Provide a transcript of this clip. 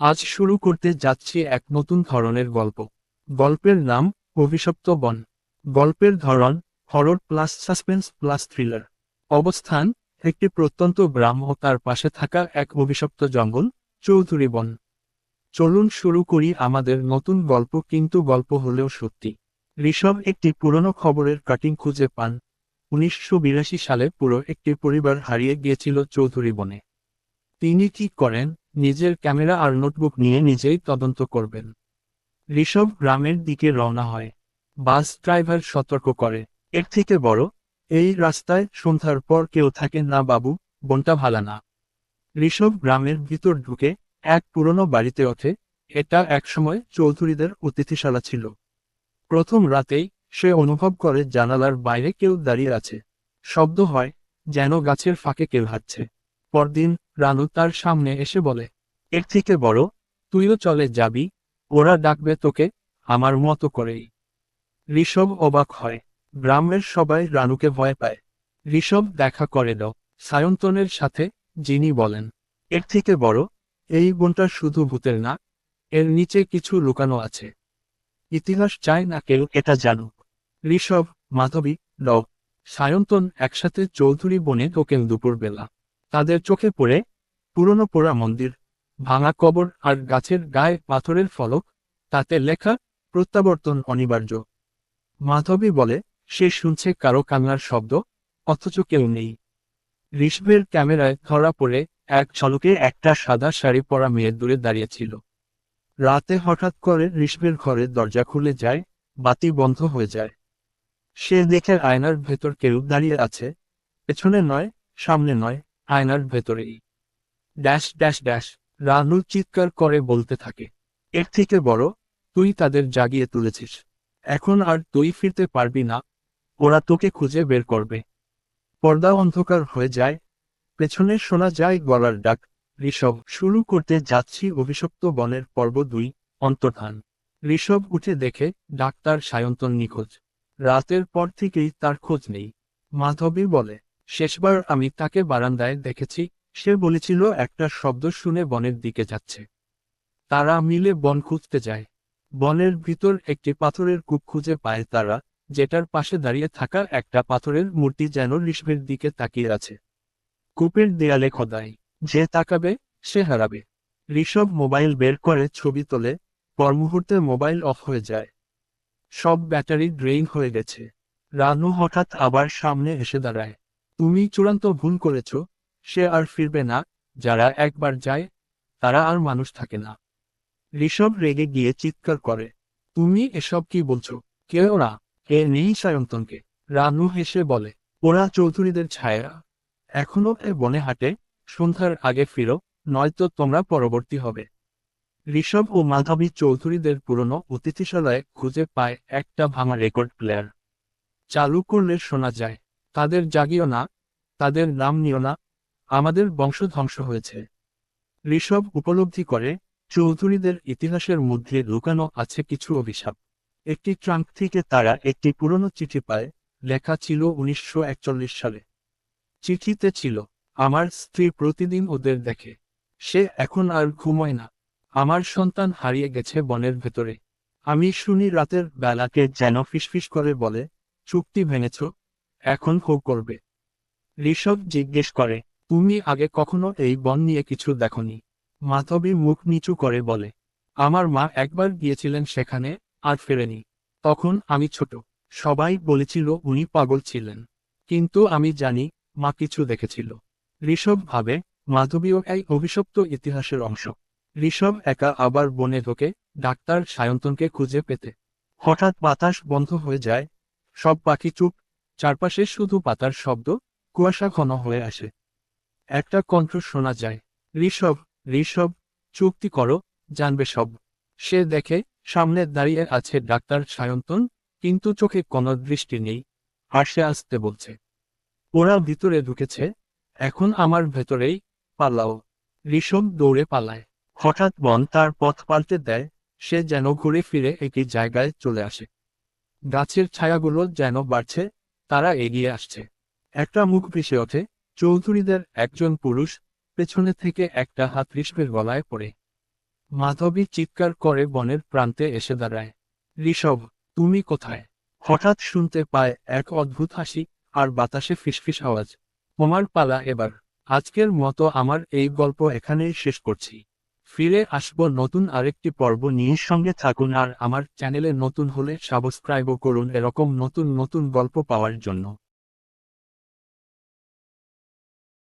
আজ শুরু করতে যাচ্ছি এক নতুন ধরনের গল্প। গল্পের নাম অভিশপ্ত বন। গল্পের ধরন horror plus suspense plus thriller অবস্থান, একটি প্রত্যন্ত গ্রাম ও তার পাশে থাকা এক অভিশপ্ত জঙ্গল, চৌধুরী বন। চলুন শুরু করি আমাদের নতুন গল্প কিন্তু গল্প হলেও সত্যি। ঋষভ একটি পুরনো খবরের কাটিং খুঁজে পান। উনিশশো বিরাশি সালে পুরো একটি পরিবার হারিয়ে গিয়েছিল চৌধুরী বনে। তিনি কি করেন? নিজের ক্যামেরা আর নোটবুক নিয়ে নিজেই তদন্ত করবেন। ঋষভ গ্রামের দিকে রওনা হয়। বাস ড্রাইভার সতর্ক করে। এর থেকে বড়, এই রাস্তায় সন্ধ্যার পর কেউ থাকে না বাবু, বনটা ভালা না। ঋষভ গ্রামের ভিতর ঢুকে এক পুরনো বাড়িতে ওঠে। এটা একসময় চৌধুরীদের অতিথিশালা ছিল। প্রথম রাতেই সে অনুভব করে জানালার বাইরে কেউ দাঁড়িয়ে আছে। শব্দ হয়, যেন গাছের ফাঁকে কেউ হাঁটছে। পরদিন রানু তার সামনে এসে বলে এর থেকে বড়, তুইও চলে যাবি, ওরা ডাকবে তোকে, আমার মতো করেই। ঋষভ অবাক হয় গ্রামের সবাই রানুকে ভয় পায়। ঋষভ দেখা করে দাও সায়ন্তনের সাথে যিনি বলেন, এর থেকে বড়, এই বনটা শুধু ভূতের না, এর নিচে কিছু লুকানো আছে। ইতিহাস চায় না কেউ এটা জানুক। ঋষভ, মাধবী, লব, সায়ন্তন একসাথে চৌধুরী বনে ঢোকেন দুপুরবেলা। তাদের চোখে পড়ে পুরনো পোড়া মন্দির। ভাঙা কবর আর গাছের গায়ে পাথরের ফলক, তাতে লেখা, প্রত্যাবর্তন অনিবার্য। মাধবী বলে, সে শুনছে কারও কান্নার শব্দ, অথচ কেউ নেই। ঋষভের ক্যামেরায় ধরা পড়ে এক ঝলকে একটা সাদা শাড়ি পরা মেয়ে দূরে দাঁড়িয়েছিল রাতে হঠাৎ করে ঋষভের ঘরের দরজা খুলে যায়, বাতি বন্ধ হয়ে যায়। সে দেখে আয়নার ভেতর কেউ দাঁড়িয়ে আছে, পেছনে নয়, সামনে নয়, আয়নার ভেতরেই। Dash dash dash. রানু চিৎকার করে বলতে থাকে, এর থেকে বড়, তুই তাদের জাগিয়ে তুলেছিস। এখন আর তুই ফিরতে পারবি না, ওরা তোকে খুঁজে বের করবে পর্দা অন্ধকার হয়ে যায়। পেছনে শোনা যায় গলার ডাক, ঋষভ, শুরু করতে যাচ্ছি অভিশপ্ত বনের পর্ব দুই, অন্তর্ধান ঋষভ উঠে দেখে, ডাক্তার সায়ন্তন নিখোঁজ। রাতের পর থেকেই তার খোঁজ নেই। মাধবী বলে, শেষবার আমি তাকে বারান্দায় দেখেছি সে বলেছিল, একটা শব্দ শুনে বনের দিকে যাচ্ছে। তারা মিলে বন খুঁজতে যায়। বনের ভিতর একটি পাথরের কূপ খুঁজে পায় তারা, যেটার পাশে দাঁড়িয়ে থাকা একটা পাথরের মূর্তি যেন ঋষভের দিকে তাকিয়ে আছে। কূপের দেয়ালে খোদাই, যে তাকাবে, সে হারাবে। ঋষভ মোবাইল বের করে ছবি তোলে পর মুহূর্তে মোবাইল অফ হয়ে যায়। সব ব্যাটারি ড্রেইন হয়ে গেছে। রানু হঠাৎ আবার সামনে এসে দাঁড়ায়। তুমি চূড়ান্ত ভুল করেছ সে আর ফিরবে না, যারা একবার যায়, তারা আর মানুষ থাকে না। ঋষভ রেগে গিয়ে চিৎকার করে, তুমি এসব কি বলছো? কেউ না, কে নেই সায়ন্তনকে? রানু হেসে বলে, ওরা চৌধুরীদের ছায়া। এখনও এ বনে হাঁটে, সন্ধ্যার আগে ফিরো, নয়তো তোমরা পরবর্তী হবে। ঋষভ ও মাধবী চৌধুরীদের পুরনো অতিথিশালায় খুঁজে পায় একটা ভাঙা রেকর্ড প্লেয়ার। চালু করলে শোনা যায়, তাদের জাগিও না, তাদের নাম নিও না আমাদের বংশ ধ্বংস হয়েছে। ঋষভ উপলব্ধি করে, চৌধুরীদের ইতিহাসের মধ্যে লুকানো আছে কিছু অভিশাপ। একটি ট্রাঙ্ক থেকে তারা একটি পুরনো চিঠি পায়, লেখা ছিল উনিশশো একচল্লিশ সালে। চিঠিতে ছিল, আমার স্ত্রী প্রতিদিন ওদের দেখে। সে এখন আর ঘুমোয় না। আমার সন্তান হারিয়ে গেছে বনের ভেতরে। আমি শুনি রাতের বেলাকে যেন ফিসফিস করে বলে, চুক্তি ভেঙেছ, এখন হো করবে ঋষভ জিজ্ঞেস করে তুমি আগে কখনো এই বন নিয়ে কিছু দেখনি। মাধবী মুখ নিচু করে বলে, আমার মা একবার গিয়েছিলেন সেখানে আর ফেরেনি। তখন আমি ছোট। সবাই বলেছিল উনি পাগল ছিলেন। কিন্তু আমি জানি মা কিছু দেখেছিল। ঋষভ ভাবে, মাধবীও এই অভিশপ্ত ইতিহাসের অংশ। ঋষভ একা আবার বনে ঢোকে, ডাক্তার সায়ন্তনকে খুঁজে পেতে। হঠাৎ বাতাস বন্ধ হয়ে যায়। সব পাখি চুপ। চারপাশে শুধু পাতার শব্দ, কুয়াশা ঘন হয়ে আসে। একটা কণ্ঠ শোনা যায়। ঋষভ ঋষভ, চুক্তি করো, জানবে সব। সে দেখে, সামনে দাঁড়িয়ে আছে ডাক্তার সায়ন্তন, কিন্তু চোখে কোনো দৃষ্টি নেই। আর সে আসতে বলছে, ওরা ভিতরে ঢুকেছে, এখন আমার ভেতরেই পালাও। ঋষভ দৌড়ে পালায়। হঠাৎ বন তার পথ পাল্টে দেয়, সে যেন ঘুরে ফিরে একটি জায়গায় চলে আসে। গাছের ছায়াগুলো যেন বাড়ছে, তারা এগিয়ে আসছে। একটা মুখ ভেসে ওঠে চৌধুরীদের একজন পুরুষ পেছনে থেকে একটা হাত ঋষভের গলায় পড়ে। মাধবী চিৎকার করে বনের প্রান্তে এসে দাঁড়ায়। ঋষভ, তুমি কোথায়? হঠাৎ শুনতে পায় এক অদ্ভুত হাসি আর বাতাসে ফিসফিস আওয়াজ। তোমার পালা এবার। আজকের মতো আমার এই গল্প এখানেই শেষ করছি। ফিরে আসব নতুন আরেকটি পর্ব নিয়ে সঙ্গে থাকুন আর আমার চ্যানেলে নতুন হলে সাবস্ক্রাইবও করুন এরকম নতুন নতুন গল্প পাওয়ার জন্য।